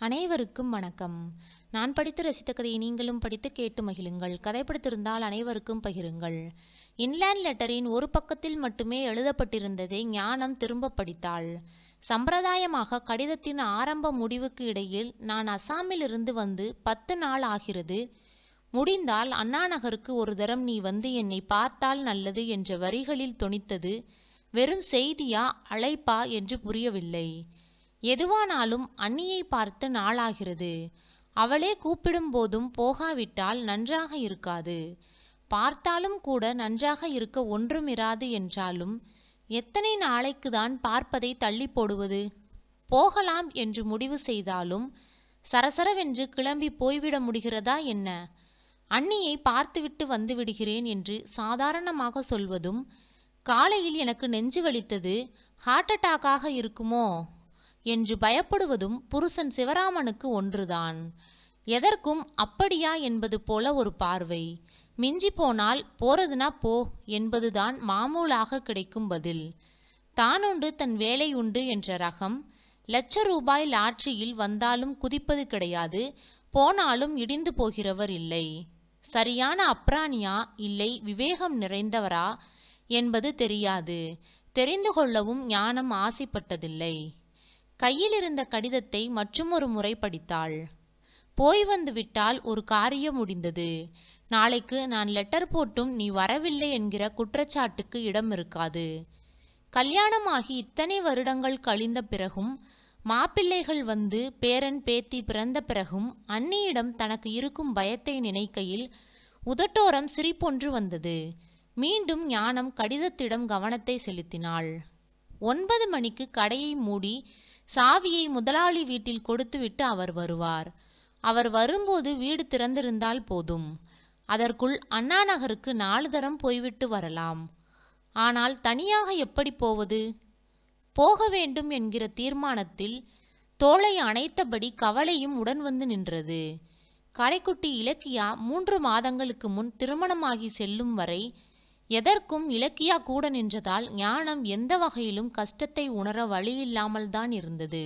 அனைவருக்கும் வணக்கம். நான் படித்து ரசித்த கதையை நீங்களும் படித்து கேட்டு மகிழுங்கள். கதை படித்திருந்தால் அனைவருக்கும் பகிருங்கள். இன்லேண்ட் லெட்டரின் ஒரு பக்கத்தில் மட்டுமே எழுதப்பட்டிருந்ததை ஞானம் திரும்ப படித்தாள். சம்பிரதாயமாக கடிதத்தின் ஆரம்ப முடிவுக்கு இடையில் நான் அசாமிலிருந்து வந்து பத்து நாள் ஆகிறது. முடிந்தால் அண்ணா நகருக்கு ஒரு தரம் நீ வந்து என்னை பார்த்தால் நல்லது என்ற வரிகளில் தொனித்தது. வெறும் செய்தியா அழைப்பா என்று புரியவில்லை. எதுவானாலும் அண்ணியை பார்த்து நாளாகிறது. அவளே கூப்பிடும் போதும் போகாவிட்டால் நன்றாக இருக்காது. பார்த்தாலும் கூட நன்றாக இருக்க ஒன்றுமிராது என்றாலும் எத்தனை நாளைக்கு தான் பார்ப்பதை தள்ளி போடுவது? போகலாம் என்று முடிவு செய்தாலும் சரசரவென்று கிளம்பி போய்விட முடிகிறதா என்ன? அண்ணியை பார்த்துவிட்டு வந்து விடுகிறேன் என்று சாதாரணமாக சொல்வதும் காலையில் எனக்கு நெஞ்சு வலித்தது ஹார்ட் அட்டாக்காக இருக்குமோ? என்று பயப்படுவதும் புருஷன் சிவராமனுக்கு ஒன்றுதான். எதற்கும் அப்படியா என்பது போல ஒரு பார்வை. மிஞ்சி போனால் போறதுனா போ என்பதுதான் மாமூலாக கிடைக்கும் பதில். தானுண்டு தன் வேலை உண்டு என்ற ரகம். லட்ச ரூபாய் லாட்சியில் வந்தாலும் குதிப்பது கிடையாது. போனாலும் இடிந்து போகிறவர் இல்லை. சரியான அப்ராணியா இல்லை விவேகம் நிறைந்தவரா என்பது தெரியாது. தெரிந்து கொள்ளவும் ஞானம் ஆசைப்பட்டதில்லை. கையில் இருந்த கடிதத்தை மற்றுமொரு முறை படித்தாள். போய் வந்து விட்டால் ஒரு காரியம் முடிந்தது. நாளைக்கு நான் லெட்டர் போட்டும் நீ வரவில்லை என்கிற குற்றச்சாட்டுக்கு இடம் இருக்காது. கல்யாணமாகி இத்தனை வருடங்கள் கழிந்த பிறகும் மாப்பிள்ளைகள் வந்து பேரன் பேத்தி பிறந்த பிறகும் அன்னியிடம் தனக்கு இருக்கும் பயத்தை நினைக்கையில் உதட்டோரம் சிரிப்பொன்று வந்தது. மீண்டும் ஞானம் கடிதத்திடம் கவனத்தை செலுத்தினாள். ஒன்பது மணிக்கு கடையை மூடி சாவியை முதலாளி வீட்டில் கொடுத்துவிட்டு அவர் வருவார். அவர் வரும்போது வீடு திறந்திருந்தால் போதும். அதற்குள் அண்ணா நகருக்கு நாலு தரம் போய்விட்டு வரலாம். ஆனால் தனியாக எப்படி போவது? போக வேண்டும் என்கிற தீர்மானத்தில் தோளை அணைத்தபடி கவலையும் உடன் வந்து நின்றது. கரைக்குட்டி இலக்கியா மூன்று மாதங்களுக்கு முன் திருமணமாகி செல்லும் வரை எதற்கும் இலக்கியா கூட நின்றதால் ஞானம் எந்த வகையிலும் கஷ்டத்தை உணர வழியில்லாமல் தான் இருந்தது.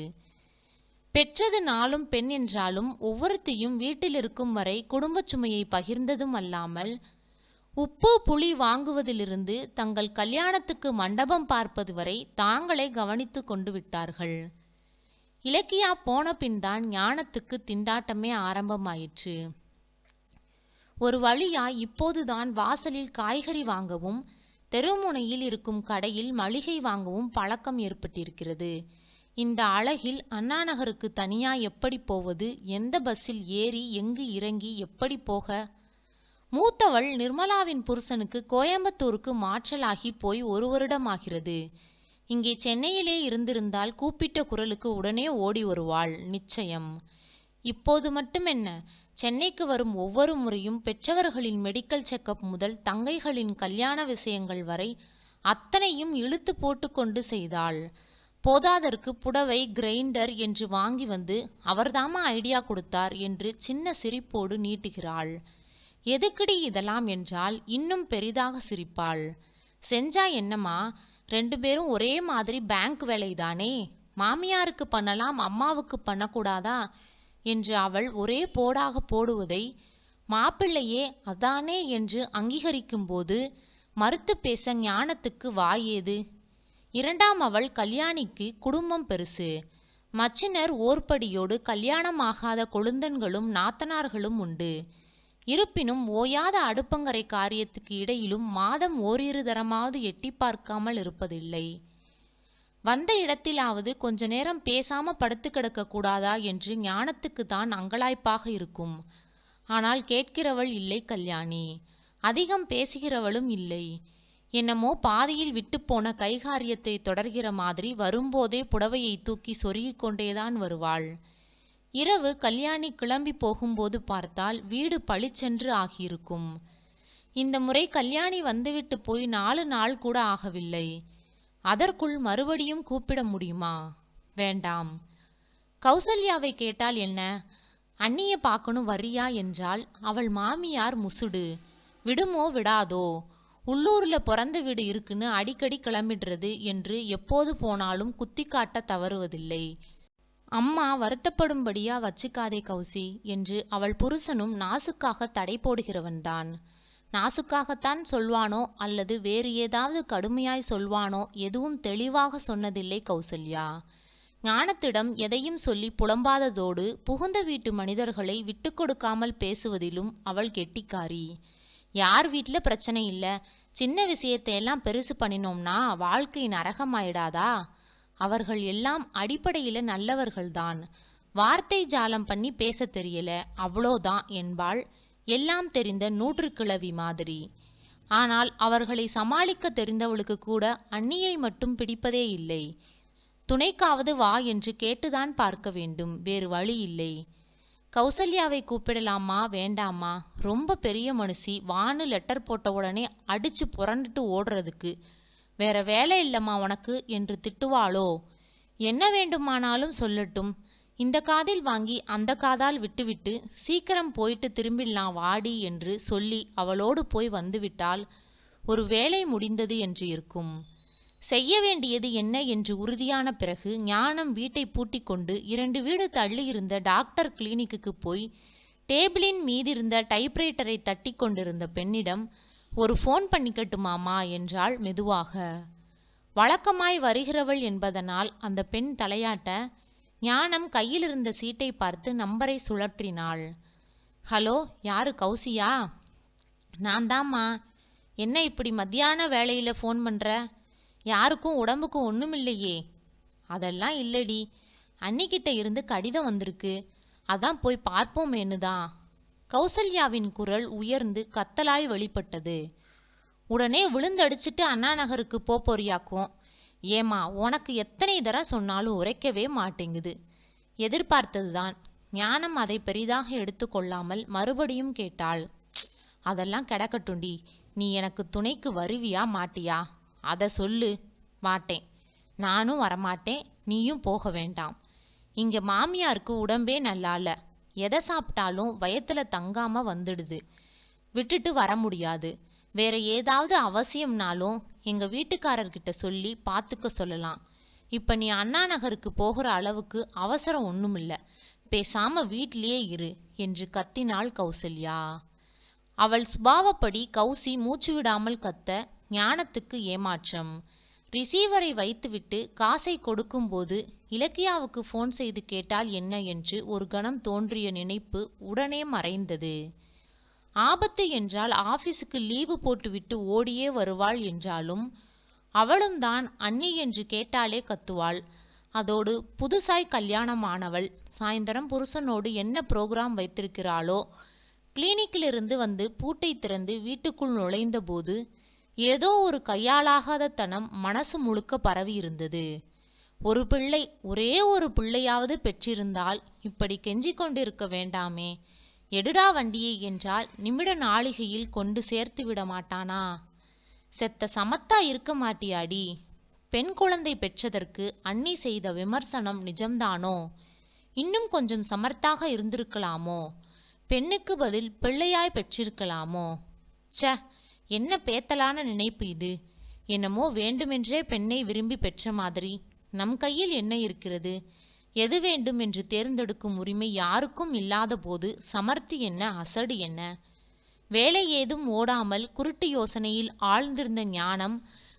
பெற்றது நாளும் பெண் என்றாலும் ஒவ்வொருத்தையும் வீட்டில் இருக்கும் வரை குடும்பச் சுமையை பகிர்ந்ததும் அல்லாமல் உப்பு புளி வாங்குவதிலிருந்து தங்கள் கல்யாணத்துக்கு மண்டபம் பார்ப்பது வரை தாங்களே கவனித்து கொண்டு விட்டார்கள். இலக்கியா போன பின்தான் ஞானத்துக்கு திண்டாட்டமே ஆரம்பமாயிற்று. ஒரு வழியாய் இப்போதுதான் வாசலில் காய்கறி வாங்கவும் தெருமுனையில் இருக்கும் கடையில் மளிகை வாங்கவும் பழக்கம் ஏற்பட்டிருக்கிறது. இந்த அழகில் அண்ணா நகருக்கு தனியா எப்படி போவது எந்த பஸ்ஸில் ஏறி எங்கு இறங்கி எப்படி போக? மூத்தவள் நிர்மலாவின் புருஷனுக்கு கோயம்புத்தூருக்கு மாற்றலாகி போய் ஒரு வருடம் ஆகிறது இங்கே சென்னையிலே இருந்திருந்தால் கூப்பிட்ட குரலுக்கு உடனே ஓடி வருவாள் நிச்சயம். இப்போது மட்டும் என்ன? சென்னைக்கு வரும் ஒவ்வொரு முறையும் பெற்றவர்களின் மெடிக்கல் செக்கப் முதல் தங்கைகளின் கல்யாண விஷயங்கள் வரை அத்தனையும் இழுத்து போட்டுக்கொண்டு செய்தாள். போதாதற்கு புடவை கிரைண்டர் என்று வாங்கி வந்து அவர்தாமா ஐடியா கொடுத்தார் என்று சின்ன சிரிப்போடு நீட்டுகிறாள். எதுக்கடி இதெல்லாம்? என்றால் இன்னும் பெரிதாக சிரிப்பாள். செஞ்சா என்னம்மா? ரெண்டு பேரும் ஒரே மாதிரி பேங்க் வேலைதானே? மாமியாருக்கு பண்ணலாம் அம்மாவுக்கு பண்ணக்கூடாதா? என்று அவள் ஒரே போடாக போடுவதை மாப்பிள்ளையே அதானே என்று அங்கீகரிக்கும்போது மறுத்து பேச ஞானத்துக்கு வாயேது இரண்டாம் அவள் கல்யாணிக்கு குடும்பம் பெருசு. மச்சினர் ஓர்படியோடு கல்யாணமாகாத கொழுந்தன்களும் நாத்தனார்களும் உண்டு. இருப்பினும் ஓயாத அடுப்பங்கரை காரியத்துக்கு இடையிலும் மாதம் ஓரிரு தரமாவது எட்டி பார்க்காமல் இருப்பதில்லை. வந்த இடத்திலாவது கொஞ்ச நேரம் பேசாம படுத்து கிடக்க கூடாதா என்று ஞானத்துக்கு தான் அங்கலாய்ப்பாக இருக்கும். ஆனால் கேட்கிறவள் இல்லை கல்யாணி. அதிகம் பேசுகிறவளும் இல்லை. என்னமோ பாதியில் விட்டுப்போன கைகாரியத்தை தொடர்கிற மாதிரி வரும்போதே புடவையை தூக்கி சொருகிக் கொண்டேதான் வருவாள். இரவு கல்யாணி கிளம்பி போகும்போது பார்த்தால் வீடு பளிச்சென்று ஆகியிருக்கும். இந்த முறை கல்யாணி வந்துவிட்டு போய் நாலு நாள் கூட ஆகவில்லை. அதற்குள் மறுபடியும் கூப்பிட முடியுமா? வேண்டாம். கௌசல்யாவை கேட்டால் என்ன? அண்ணிய பார்க்கணும் வரியா என்றால் அவள் மாமியார் முசுடு. விடுமோ விடாதோ? உள்ளூர்ல பிறந்த வீடு இருக்குன்னு அடிக்கடி கிளம்பிடுறது என்று எப்போது போனாலும் குத்தி காட்ட தவறுவதில்லை. அம்மா வருத்தப்படும்படியா வச்சுக்காதே கௌசி என்று அவள் புருஷனும் நாசுக்காக தடை போடுகிறவன்தான். நாசுக்காகத்தான் சொல்வானோ அல்லது வேறு ஏதாவது கடுமையாய் சொல்வானோ எதுவும் தெளிவாக சொன்னதில்லை கௌசல்யா. ஞானத்திடம் எதையும் சொல்லி புலம்பாததோடு புகுந்த வீட்டு மனிதர்களை விட்டு கொடுக்காமல் பேசுவதிலும் அவள் கெட்டிக்காரி. யார் வீட்டில் பிரச்சனை இல்லை? சின்ன விஷயத்தையெல்லாம் பெருசு பண்ணினோம்னா வாழ்க்கை நரகமாயிடாதா? அவர்கள் எல்லாம் அடிப்படையில் நல்லவர்கள்தான். வார்த்தை ஜாலம் பண்ணி பேச தெரியல. அவ்வளோதான் என்பாள் எல்லாம் தெரிந்த நூற்றுக்கிழவி மாதிரி. ஆனால் அவர்களை சமாளிக்க தெரிந்தவளுக்கு கூட அந்நியை மட்டும் பிடிப்பதே இல்லை. துணைக்காவது வா என்று கேட்டுதான் பார்க்க வேண்டும் வேறு வழி இல்லை. கௌசல்யாவை கூப்பிடலாமா வேண்டாமா? ரொம்ப பெரிய மனுஷி வான்னு லெட்டர் போட்ட உடனே அடிச்சு புரண்டுட்டு ஓடுறதுக்கு. வேற வேலை இல்லம்மா உனக்கு என்று திட்டுவாளோ? என்ன வேண்டுமானாலும் சொல்லட்டும். இந்த காதில் வாங்கி அந்த காதால் விட்டுவிட்டு சீக்கிரம் போயிட்டு திரும்பிடலாம் வாடி என்று சொல்லி அவளோடு போய் வந்துவிட்டால் ஒரு வேலை முடிந்தது என்று இருக்கும். செய்ய வேண்டியது என்ன என்று உறுதியான பிறகு ஞானம் வீட்டை பூட்டிக் கொண்டு இரண்டு வீடு தள்ளியிருந்த டாக்டர் கிளினிக்கு போய் டேபிளின் மீதிருந்த டைப்ரைட்டரை தட்டி கொண்டிருந்த பெண்ணிடம் ஒரு ஃபோன் பண்ணிக்கட்டுமாமா என்றாள் மெதுவாக. வழக்கமாய் வருகிறவள் என்பதனால் அந்த பெண் தலையாட்ட ஞானம் கையில் இருந்த சீட்டை பார்த்து நம்பரை சுழற்றினாள். ஹலோ யாரு? கௌசியா? நான் தாம்மா என்ன இப்படி மத்தியான வேலையில் ஃபோன் பண்ணுற யாருக்கும் உடம்புக்கும் ஒன்றும் இல்லையே அதெல்லாம் இல்லடி. அன்னிக்கிட்ட இருந்து கடிதம் வந்திருக்கு. அதான் போய் பார்ப்போமேன்னு தான் கௌசல்யாவின் குரல் உயர்ந்து கத்தலாய் வெளிப்பட்டது. உடனே விழுந்தடிச்சிட்டு அண்ணா நகருக்கு போறியாக்கும். ஏமா உனக்கு எத்தனை தடவை சொன்னாலும் உரைக்கவே மாட்டேங்குது. எதிர்பார்த்ததுதான். ஞானம் அதை பெரிதாக எடுத்துக்கொள்ளாமல் மறுபடியும் கேட்டாள். அதெல்லாம் கிடக்கட்டுண்டி. நீ எனக்கு துணைக்கு வருவியா மாட்டியா? அதை சொல்லு. மாட்டேன். நானும் வரமாட்டேன். நீயும் போக வேண்டாம். இங்கே மாமியாருக்கு உடம்பே நல்லால எதை சாப்பிட்டாலும் வயத்தில் தங்காமல் வந்துடுது. விட்டுட்டு வர முடியாது. வேற ஏதாவது அவசியம்னாலும் எங்கள் வீட்டுக்காரர்கிட்ட சொல்லி பார்த்துக்க சொல்லலாம். இப்போ நீ அண்ணா நகருக்கு போகிற அளவுக்கு அவசரம் ஒண்ணுமில்ல. பேசாம வீட்டிலேயே இரு என்று கத்தினாள் கௌசல்யா. அவள் சுபாவப்படி கௌசி மூச்சு விடாமல் கத்த ஞானத்துக்கு ஏமாற்றம். ரிசீவரை வைத்துவிட்டு காசை கொடுக்கும்போது இலக்கியாவுக்கு ஃபோன் செய்து கேட்டால் என்ன என்று ஒரு கணம் தோன்றிய நினைப்பு உடனே மறைந்தது. ஆபத்து என்றால் ஆபீஸுக்கு லீவு போட்டுவிட்டு ஓடியே வருவாள் என்றாலும் அவளும் தான் அண்ணி என்று கேட்டாலே கத்துவாள். அதோடு புதுசாய் கல்யாணமானவள் சாயந்தரம் புருஷனோடு என்ன புரோகிராம் வைத்திருக்கிறாளோ கிளினிக்கிலிருந்து வந்து பூட்டை திறந்து வீட்டுக்குள் நுழைந்தபோது ஏதோ ஒரு கையாளாகாத தனம் மனசு முழுக்க பரவி இருந்தது. ஒரு பிள்ளை ஒரே ஒரு பிள்ளையாவது பெற்றிருந்தால் இப்படி கெஞ்சிக் கொண்டிருக்க வேண்டாமே எடுடா வண்டியை என்றால் நிமிட நாளிகையில் கொண்டு சேர்த்து விட மாட்டானா? செத்த சமத்தா இருக்க மாட்டியாடி. பெண் குழந்தை பெற்றதற்கு அண்ணி செய்த விமர்சனம் நிஜம்தானோ? இன்னும் கொஞ்சம் சமர்த்தாக இருந்திருக்கலாமோ? பெண்ணுக்கு பதில் பிள்ளையாய் பெற்றிருக்கலாமோ? ச்ச என்ன பேத்தலான நினைப்பு இது? என்னமோ வேண்டுமென்றே பெண்ணை விரும்பி பெற்ற மாதிரி. நம் கையில் என்ன இருக்கிறது? எது வேண்டும் என்று தேர்ந்தெடுக்கும் உரிமை யாருக்கும் இல்லாதபோது சமர்த்தி என்ன அசடு என்ன? வேலை ஏதும் ஓடாமல் குருட்டு யோசனையில் ஆழ்ந்திருந்த ஞானம்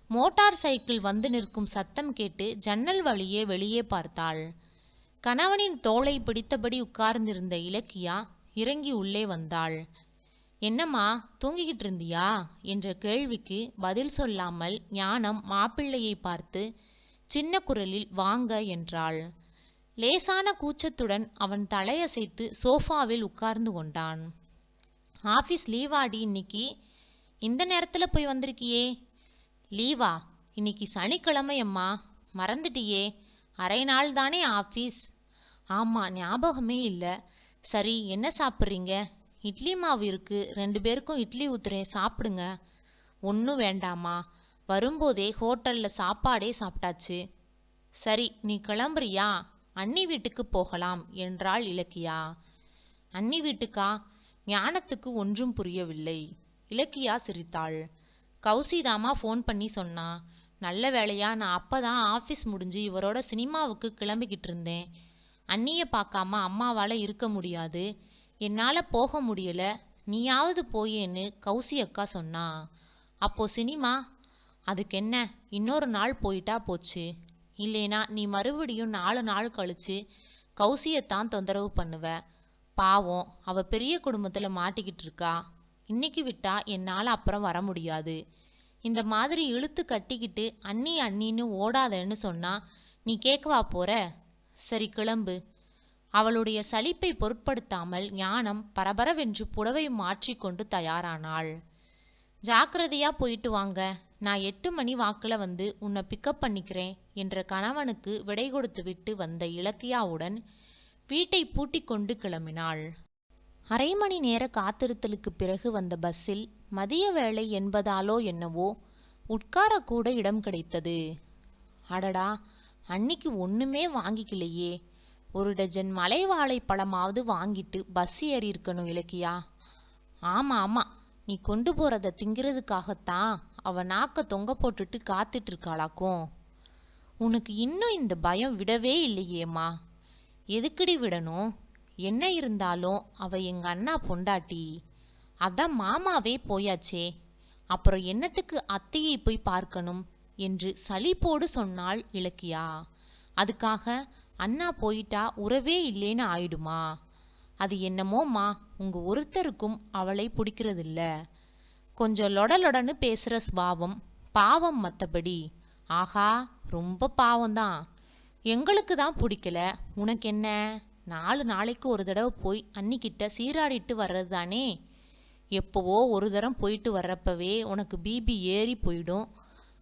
மோட்டார் சைக்கிள் வந்து நிற்கும் சத்தம் கேட்டு ஜன்னல் வழியே வெளியே பார்த்தாள். கணவனின் தோளை பிடித்தபடி உட்கார்ந்திருந்த இலக்கியா இறங்கி உள்ளே வந்தாள். என்னம்மா தூங்கிக்கிட்டு இருந்தியா? என்ற கேள்விக்கு பதில் சொல்லாமல் ஞானம் மாப்பிள்ளையை பார்த்து சின்ன குரலில் வாங்க என்றாள். லேசான கூச்சத்துடன் அவன் தலையசைத்து சோஃபாவில் உட்கார்ந்து கொண்டான். ஆஃபீஸ் லீவாடி இன்னைக்கு இந்த நேரத்தில் போய் வந்திருக்கியே? லீவா? இன்னைக்கு சனிக்கிழமை அம்மா. மறந்துட்டியே. அரை நாள் தானே ஆஃபீஸ் ஆமாம் ஞாபகமே இல்லை. சரி என்ன சாப்பிட்றீங்க? இட்லி மாவு இருக்குது ரெண்டு பேருக்கும் இட்லி ஊத்துறேன் சாப்பிடுங்க. ஒன்றும் வேண்டாமா வரும்போதே ஹோட்டலில் சாப்பாடே சாப்பிட்டாச்சு. சரி நீ கிளம்புறியா? அண்ணி வீட்டுக்கு போகலாம் என்றாள் இலக்கியா. அண்ணி வீட்டுக்கா? ஞானத்துக்கு ஒன்றும் புரியவில்லை. இலக்கியா சிரித்தாள். கௌசிதாமா ஃபோன் பண்ணி சொன்னா நல்ல வேளையா நான் அப்பதான் ஆஃபீஸ் முடிஞ்சு இவரோட சினிமாவுக்கு கிளம்பிக்கிட்டு இருந்தேன். அண்ணியை பார்க்காம அம்மாவால் இருக்க முடியாது. என்னால் போக முடியல. நீயாவது போயேன்னு கௌசி அக்கா சொன்னா. அப்போ சினிமா? அதுக்கு என்ன இன்னொரு நாள் போயிட்டா போச்சு. இல்லைனா நீ மறுபடியும் நாலு நாள் கழிச்சு கௌசியத்தான் தொந்தரவு பண்ணுவ. பாவம் அவ பெரிய குடும்பத்தில் மாட்டிக்கிட்டு இருக்கா. இன்னைக்கு விட்டா என்னால் அப்புறம் வர முடியாது. இந்த மாதிரி இழுத்து கட்டிக்கிட்டு அண்ணி அண்ணின்னு ஓடாதேன்னு சொன்னா நீ கேட்கவா போற? சரி கிளம்பு. அவளுடைய சலிப்பை பொருட்படுத்தாமல் ஞானம் பரபரவென்று புடவை மாற்றிக்கொண்டு தயாரானாள். ஜாக்கிரதையா போயிட்டு வாங்க. நான் எட்டு மணி வாக்கில் வந்து உன்னை பிக்கப் பண்ணிக்கிறேன் என்ற கணவனுக்கு விடை கொடுத்து விட்டு வந்த இலக்கியாவுடன் வீட்டை பூட்டி கொண்டு கிளம்பினாள். அரை மணி நேர காத்திருத்தலுக்கு பிறகு வந்த பஸ்ஸில் மதிய வேளை என்பதாலோ என்னவோ உட்காரக்கூட இடம் கிடைத்தது. அடடா அன்னிக்கு ஒண்ணுமே வாங்கிக்கலையே. ஒரு டஜன் மலை வாழைப்பழமாவது வாங்கிட்டு பஸ் ஏறி இருக்கணும் இலக்கியா. ஆமாம் ஆமாம் நீ கொண்டு போகிறத திங்கிறதுக்காகத்தான். அவ நாக்க தொங்க போட்டுட்டு காத்துட்டு இருக்காளாக்கும் உனக்கு இன்னும் இந்த பயம் விடவே இல்லையேம்மா. எதுக்கடி விடணும்? என்ன இருந்தாலும் அவ எங்க அண்ணா பொண்டாட்டி. அதான் மாமாவே போயாச்சே. அப்புறம் என்னத்துக்கு அத்தையை போய் பார்க்கணும்? என்று சலிப்போடு சொன்னாள் இலக்கியா. அதுக்காக அண்ணா போயிட்டா உறவே இல்லேன்னு ஆயிடுமா. அது என்னமோம்மா உங்க ஒருத்தருக்கும் அவளை பிடிக்கிறதில்ல. கொஞ்சம் லொடலொடன்னு பேசுகிற சுபாவம் பாவம் மற்றபடி ஆஹா ரொம்ப பாவம்தான். எங்களுக்கு தான் பிடிக்கல. உனக்கு என்ன? நாலு நாளைக்கு ஒரு தடவை போய் அன்னிக்கிட்ட சீராடிட்டு வர்றது தானே எப்போவோ ஒரு தரம் போயிட்டு வர்றப்பவே உனக்கு பிபி ஏறி போயிடும்.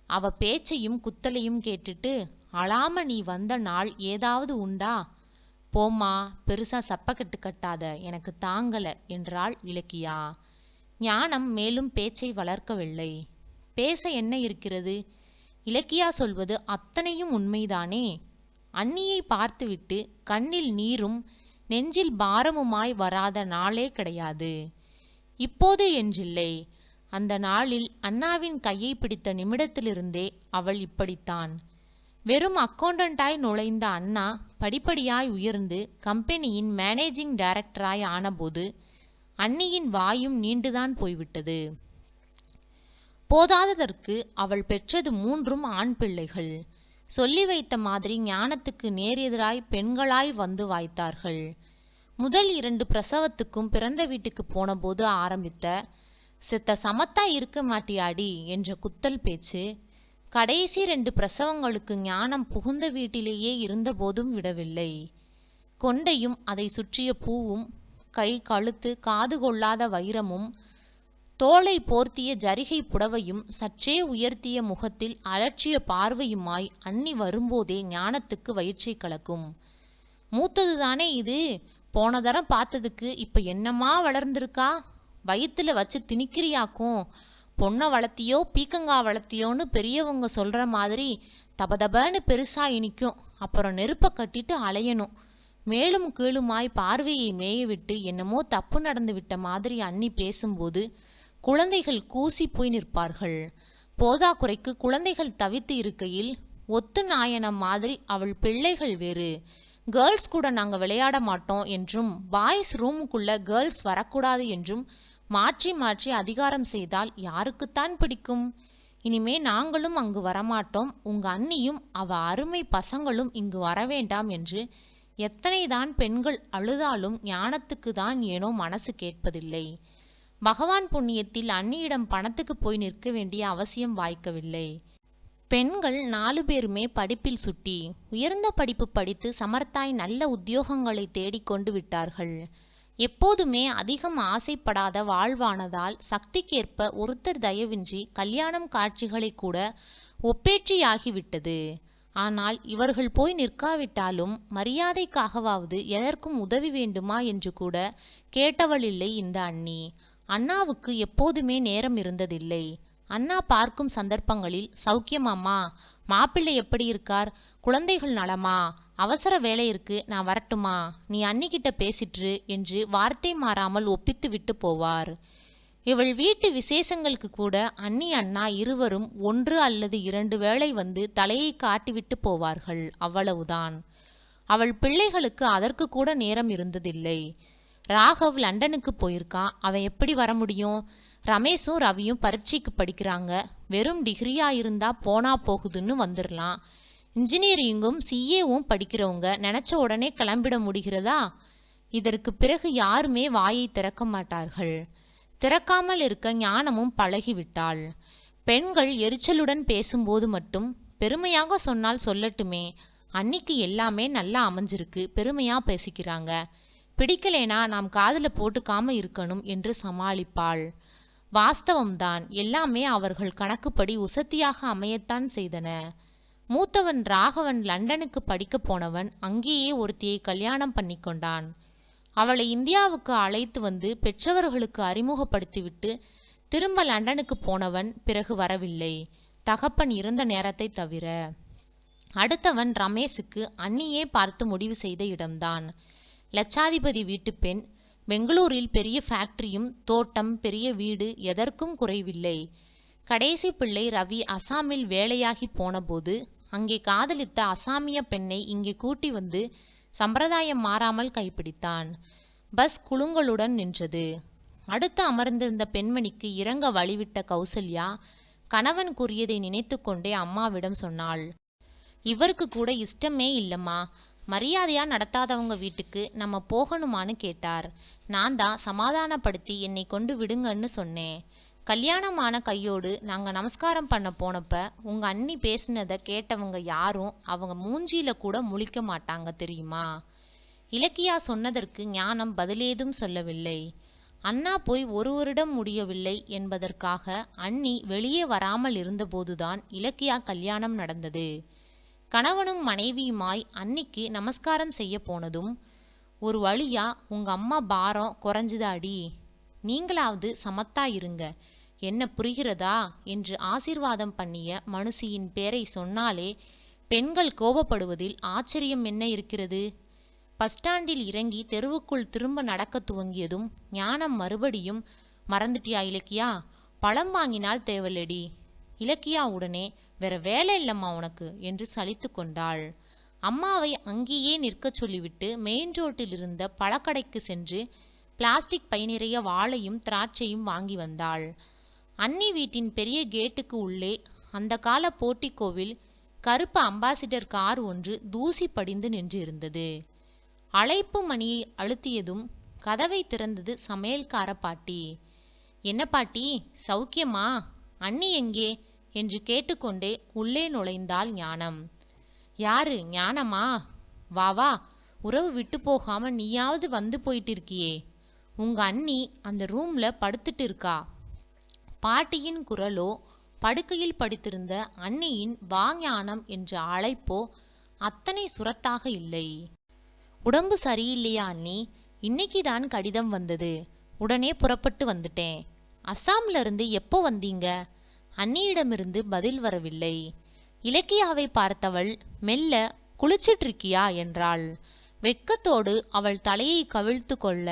அவ பேச்சையும் குத்தலையும் கேட்டுட்டு அழாம நீ வந்த நாள் ஏதாவது உண்டா? போம்மா பெருசா சப்பக்கட்டு கட்டாத. எனக்கு தாங்கல என்றாள் இலக்கியா. ஞானம் மேலும் பேச்சை வளர்க்கவில்லை. பேச என்ன இருக்கிறது? இலக்கியா சொல்வது அத்தனையும் உண்மைதானே? அண்ணியை பார்த்துவிட்டு கண்ணில் நீரும் நெஞ்சில் பாரமுமாய் வராத நாளே கிடையாது. இப்போது என்றில்லை. அந்த நாளில் அண்ணாவின் கையை பிடித்த நிமிடத்திலிருந்தே அவள் இப்படித்தான். வெறும் அக்கௌண்டண்டாய் நுழைந்த அண்ணா படிப்படியாய் உயர்ந்து கம்பெனியின் மேனேஜிங் டைரக்டராய் ஆனபோது அன்னியின் வாயும் நீண்டுதான் போய்விட்டது. போதாததற்கு அவள் பெற்றது மூன்றும் ஆண் பிள்ளைகள். சொல்லி வைத்த மாதிரி ஞானத்துக்கு நேரெதிராய் பெண்களாய் வந்து வாய்த்தார்கள். முதல் இரண்டு பிரசவத்துக்கும் பிறந்த வீட்டுக்கு போனபோது ஆரம்பித்த செத்த சமத்தா இருக்க மாட்டியாடி என்ற குத்தல் பேச்சு கடைசி ரெண்டு பிரசவங்களுக்கு ஞானம் புகுந்த வீட்டிலேயே இருந்தபோதும் விடவில்லை. கொண்டையும் அதை சுற்றிய பூவும் கை கழுத்து காது கொள்ளாத வைரமும் தோளை போர்த்திய ஜரிகை புடவையும் சற்றே உயர்த்திய முகத்தில் அலட்சிய பார்வையுமாய் அண்ணி வரும்போதே ஞானத்துக்கு வயிற்றை கலக்கும். மூத்ததுதானே இது? போன தரம் பார்த்ததுக்கு இப்ப என்னமா வளர்ந்திருக்கா? வயிற்றுல வச்சு திணிக்கிறியாக்கும். பொண்ணை வளர்த்தியோ பீக்கங்கா வளர்த்தியோன்னு பெரியவங்க சொல்ற மாதிரி தபதபன்னு பெருசா இனிக்கும். அப்புறம் நெருப்பை கட்டிட்டு அலையணும். மேலும் கீழுமாய் பார்வையை மேயவிட்டு என்னமோ தப்பு நடந்து விட்ட மாதிரி அண்ணி பேசும்போது குழந்தைகள் கூசி போய் நிற்பார்கள். போதாக்குறைக்கு குழந்தைகள் தவித்து இருக்கையில் ஒத்து நாயனம் மாதிரி அவள் பிள்ளைகள் வேறு. கேர்ள்ஸ் கூட நாங்கள் விளையாட மாட்டோம் என்றும் பாய்ஸ் ரூமுக்குள்ள கேர்ள்ஸ் வரக்கூடாது என்றும் மாற்றி மாற்றி அதிகாரம் செய்தால் யாருக்குத்தான் பிடிக்கும்? இனிமே நாங்களும் அங்கு வரமாட்டோம். உங்க அண்ணியும் அவ அருமை பசங்களும் இங்கு வரவேண்டாம் என்று எத்தனைதான் பெண்கள் அழுதாலும் ஞானத்துக்கு தான் ஏனோ மனசு கேட்பதில்லை. பகவான் புண்ணியத்தில் அன்னியிடம் பணத்துக்கு போய் நிற்க வேண்டிய அவசியம் வாய்க்கவில்லை. பெண்கள் நாலு பேருமே படிப்பில் சுட்டி உயர்ந்த படிப்பு படித்து சமர்த்தாய் நல்ல உத்தியோகங்களை தேடிக்கொண்டு விட்டார்கள். எப்போதுமே அதிகம் ஆசைப்படாத வாழ்வானதால் சக்திக்கேற்ப ஒருத்தர் தயவின்றி கல்யாணம் காட்சிகளை கூட ஒப்பேற்றியாகிவிட்டது ஆனால் இவர்கள் போய் நிற்காவிட்டாலும் மரியாதைக்காகவாவது எதற்கும் உதவி வேண்டுமா என்று கூட கேட்டவளில்லை இந்த அண்ணி. அண்ணாவுக்கு எப்போதுமே நேரம் இருந்ததில்லை. அண்ணா பார்க்கும் சந்தர்ப்பங்களில் சௌக்கியமாம்மா மாப்பிள்ளை எப்படி இருக்கார்? குழந்தைகள் நலமா? அவசர வேலையிற்கு நான் வரட்டுமா? நீ அன்னிக்கிட்ட பேசிற்று என்று வார்த்தை மாறாமல் ஒப்பித்து விட்டு போவார். இவள் வீட்டு விசேஷங்களுக்கு கூட அண்ணி அண்ணா இருவரும் ஒன்று அல்லது இரண்டு வேளை வந்து தலையை காட்டிவிட்டு போவார்கள். அவ்வளவுதான். அவள் பிள்ளைகளுக்கு அதற்கு கூட நேரம் இருந்ததில்லை. ராகவ் லண்டனுக்கு போயிருக்கான் அவன் எப்படி வர முடியும்? ரமேஷும் ரவியும் பரீட்சைக்கு படிக்கிறாங்க. வெறும் டிகிரியா இருந்தா போனா போகுதுன்னு வந்துடலாம் இன்ஜினியரிங்கும் சிஏவும் படிக்கிறவங்க நினைச்ச உடனே கிளம்பிட முடிகிறதா? இதற்கு பிறகு யாருமே வாயை திறக்க மாட்டார்கள். திறக்காமல் இருக்க ஞானமும் பழகிவிட்டாள். பெண்கள் எரிச்சலுடன் பேசும்போது மட்டும் பெருமையாக சொன்னால் சொல்லட்டுமே அன்னிக்கு எல்லாமே நல்லா அமைஞ்சிருக்கு பெருமையா பேசிக்கிறாங்க. பிடிக்கலேனா நாம் காதில் போட்டுக்காம இருக்கணும் என்று சமாளிப்பாள். வாஸ்தவம்தான் எல்லாமே அவர்கள் கணக்குப்படி உசத்தியாக அமையத்தான் செய்தன. மூத்தவன் ராகவன் லண்டனுக்கு படிக்கப் போனவன் அங்கேயே ஒருத்தியை கல்யாணம் பண்ணி கொண்டான் அவளை இந்தியாவுக்கு அழைத்து வந்து பெற்றவர்களுக்கு அறிமுகப்படுத்திவிட்டு திரும்ப லண்டனுக்கு போனவன் பிறகு வரவில்லை. தகப்பன் இருந்த நேரத்தை தவிர அடுத்தவன் ரமேஷுக்கு அண்ணியே பார்த்து முடிவு செய்த இடம்தான். லட்சாதிபதி வீட்டு பெண் பெங்களூரில் பெரிய ஃபேக்டரியும் தோட்டம் பெரிய வீடு எதற்கும் குறைவில்லை. கடைசி பிள்ளை ரவி அசாமில் வேலையாகி போனபோது அங்கே காதலித்த அசாமிய பெண்ணை இங்கே கூட்டி வந்து சம்பிரதாயம் மாறாமல் கைப்பிடித்தான். பஸ் குலுங்களுடன் நின்றது. அடுத்து அமர்ந்திருந்த பெண்மணிக்கு இறங்க வழிவிட்ட கௌசல்யா கணவன் கூறியதை நினைத்து கொண்டே அம்மாவிடம் சொன்னாள். இவருக்கு கூட இஷ்டமே இல்லம்மா. மரியாதையா நடத்தாதவங்க வீட்டுக்கு நம்ம போகணுமான்னு கேட்டார். நான் தான் சமாதானப்படுத்தி என்னை கொண்டு விடுங்கன்னு சொன்னேன். கல்யாணமான கையோடு நாங்கள் நமஸ்காரம் பண்ண போனப்ப உங்கள் அண்ணி பேசினதை கேட்டவங்க யாரும் அவங்க மூஞ்சியில் கூட முழிக்க மாட்டாங்க தெரியுமா? இலக்கியா சொன்னதற்கு ஞானம் பதிலேதும் சொல்லவில்லை. அண்ணா போய் ஒரு வருடம் முடியவில்லை என்பதற்காக அண்ணி வெளியே வராமல் இருந்தபோதுதான் இலக்கியா கல்யாணம் நடந்தது. கணவனும் மனைவியுமாய் அன்னிக்கு நமஸ்காரம் செய்ய போனதும் ஒரு வழியா உங்க அம்மா பாரம் குறைஞ்சுதாடி. நீங்களாவது சமத்தா இருங்க. என்ன புரிகிறதா? என்று ஆசீர்வாதம் பண்ணிய மனுஷியின் பேரை சொன்னாலே பெண்கள் கோபப்படுவதில் ஆச்சரியம் என்ன இருக்கிறது? பஸ் ஸ்டாண்டில் இறங்கி தெருவுக்குள் திரும்ப நடக்க துவங்கியதும் ஞானம் மறுபடியும் மறந்துட்டியா இலக்கியா? பழம் வாங்கினால் தேவலடி இலக்கியா உடனே வேற வேலை இல்லம்மா உனக்கு என்று சலித்து கொண்டாள். அம்மாவை அங்கேயே நிற்கச் சொல்லிவிட்டு மெயின் ரோட்டில் இருந்த பழக்கடைக்கு சென்று பிளாஸ்டிக் பை நிறைய வாழையும் திராட்சையும் வாங்கி வந்தாள். அன்னி வீட்டின் பெரிய கேட்டுக்கு உள்ளே அந்த கால போர்ட்டிக்கோவில் கருப்பு அம்பாசிடர் கார் ஒன்று தூசி படிந்து நின்றிருந்தது. அழைப்பு மணியை அழுத்தியதும் கதவை திறந்தது சமையல்கார பாட்டி. என்ன பாட்டி சௌக்கியமா? அண்ணி எங்கே? என்று கேட்டுக்கொண்டே உள்ளே நுழைந்தாள் ஞானம். யாரு ஞானமா? வா வா உறவு விட்டு போகாம நீயாவது வந்து போயிட்டு இருக்கியே உங்க அண்ணி அந்த ரூம்ல படுத்துட்டு இருக்கா. பாட்டியின் குரலோ படுக்கையில் படுத்திருந்த அண்ணியின் வாஞானம் என்ற அழைப்போ அத்தனை சுரத்தாக இல்லை. உடம்பு சரியில்லையா அண்ணி இன்னைக்கு தான் கடிதம் வந்தது. உடனே புறப்பட்டு வந்துட்டேன். அஸ்ஸாம்ல இருந்து எப்போ வந்தீங்க? அண்ணியிடமிருந்து பதில் வரவில்லை. இலக்கியாவை பார்த்தவள் மெல்ல குளிச்சிட்டு இருக்கியா என்றாள். வெட்கத்தோடு அவள் தலையை கவிழ்த்து கொள்ள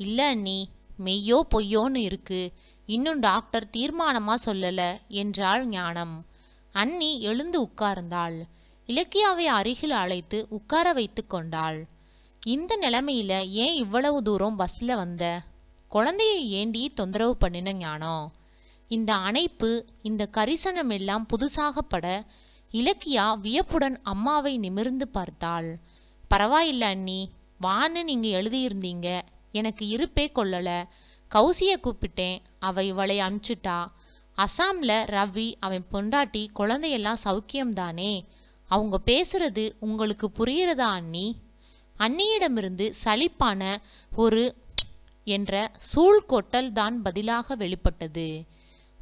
இல்ல அண்ணி மெய்யோ பொய்யோன்னு இருக்கு. இன்னும் டாக்டர் தீர்மானமா சொல்லல என்றாள் ஞானம். அண்ணி எழுந்து உட்கார்ந்தாள். இலக்கியாவை அருகில் அழைத்து உட்கார வைத்து கொண்டாள். இந்த நிலைமையில ஏன் இவ்வளவு தூரம் பஸ்ல வந்த? குழந்தையை ஏண்டி தொந்தரவு பண்ணின ஞானம்? இந்த அணைப்பு இந்த கரிசனம் எல்லாம் புதுசாகப்பட இலக்கியா வியப்புடன் அம்மாவை நிமிர்ந்து பார்த்தாள். பரவாயில்ல அண்ணி வான்னு நீங்க எழுதியிருந்தீங்க எனக்கு இருப்பே கொள்ளலை கௌசியை கூப்பிட்டேன். அவ இவளை அனுப்பிச்சிட்டா. அசாமில் ரவி அவன் பொண்டாட்டி குழந்தையெல்லாம் சௌக்கியம்தானே? அவங்க பேசுறது உங்களுக்கு புரியுறதா அண்ணி? அண்ணியிடமிருந்து சலிப்பான ஒரு என்ற சூழ்கொட்டல் தான் பதிலாக வெளிப்பட்டது.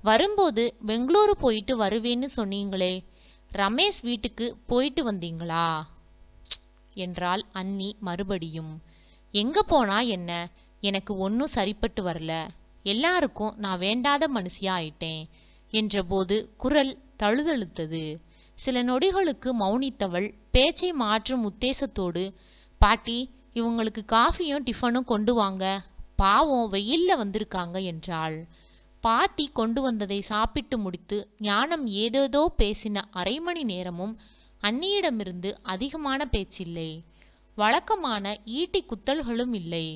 வரும்போது பெங்களூரு போயிட்டு வருவேன்னு சொன்னீங்களே ரமேஷ் வீட்டுக்கு போயிட்டு வந்தீங்களா? என்றாள் அண்ணி மறுபடியும். எங்க போனா என்ன? எனக்கு ஒன்றும் சரிப்பட்டு வரல. எல்லாருக்கும் நான் வேண்டாத மனுஷியா ஆயிட்டேன் என்றபோது குரல் தழுதழுத்தது. சில நொடிகளுக்கு மௌனித்தவள் பேச்சை மாற்றும் உத்தேசத்தோடு பாட்டி இவங்களுக்கு காஃபியும் டிஃபனும் கொண்டு வாங்க. பாவம் வெயில்ல வந்திருக்காங்க என்றாள். பாட்டி கொண்டு வந்ததை சாப்பிட்டு முடித்து ஞானம் ஏதேதோ பேசின அரை மணி நேரமும் அன்னியிடமிருந்து அதிகமான பேச்சில்லை. வழக்கமான ஈட்டி குத்தல்களும் இல்லை.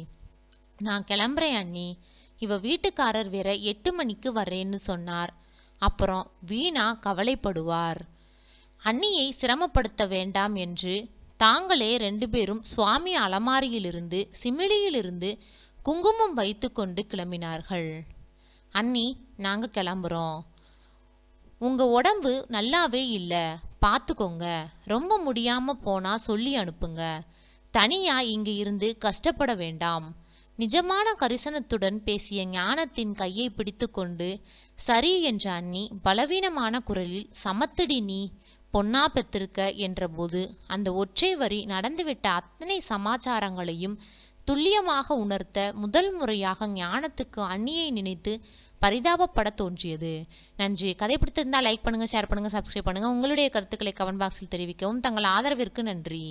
நான் கிளம்புறேன் அண்ணி. இவ வீட்டுக்காரர் வேற எட்டு மணிக்கு வரேன்னு சொன்னார். அப்புறம் வீணா கவலைப்படுவார். அண்ணியை சிரமப்படுத்த வேண்டாம் என்று தாங்களே ரெண்டு பேரும் சுவாமி அலமாரியிலிருந்து சிமிழியிலிருந்து குங்குமம் வைத்துக்கொண்டு கிளம்பினார்கள். அண்ணி நாங்க கிளம்புறோம். உங்க உடம்பு நல்லாவே இல்லை. பார்த்துக்கோங்க ரொம்ப முடியாம போனா சொல்லி அனுப்புங்க. தனியா இங்கே இருந்து கஷ்டப்பட வேண்டாம். நிஜமான கரிசனத்துடன் பேசிய ஞானத்தின் கையை பிடித்துக்கொண்டு சரி என்ற அண்ணி பலவீனமான குரலில் சமத்தடி நீ பொன்னா பெத்திருக்க என்றபோது அந்த ஒற்றை வரி நடந்துவிட்ட அத்தனை சமாச்சாரங்களையும் துல்லியமாக உணர்த்த முதல் முறையாக ஞானத்துக்கு அண்ணியை நினைத்து பரிதாபப்பட தோன்றியது. நன்றி. கதை பிடித்திருந்தால் லைக் பண்ணுங்கள் ஷேர் பண்ணுங்கள் சப்ஸ்கிரைப் பண்ணுங்கள் உங்களுடைய கருத்துக்களை கமெண்ட் பாக்ஸில் தெரிவிக்கவும். தங்கள் ஆதரவிற்கு நன்றி.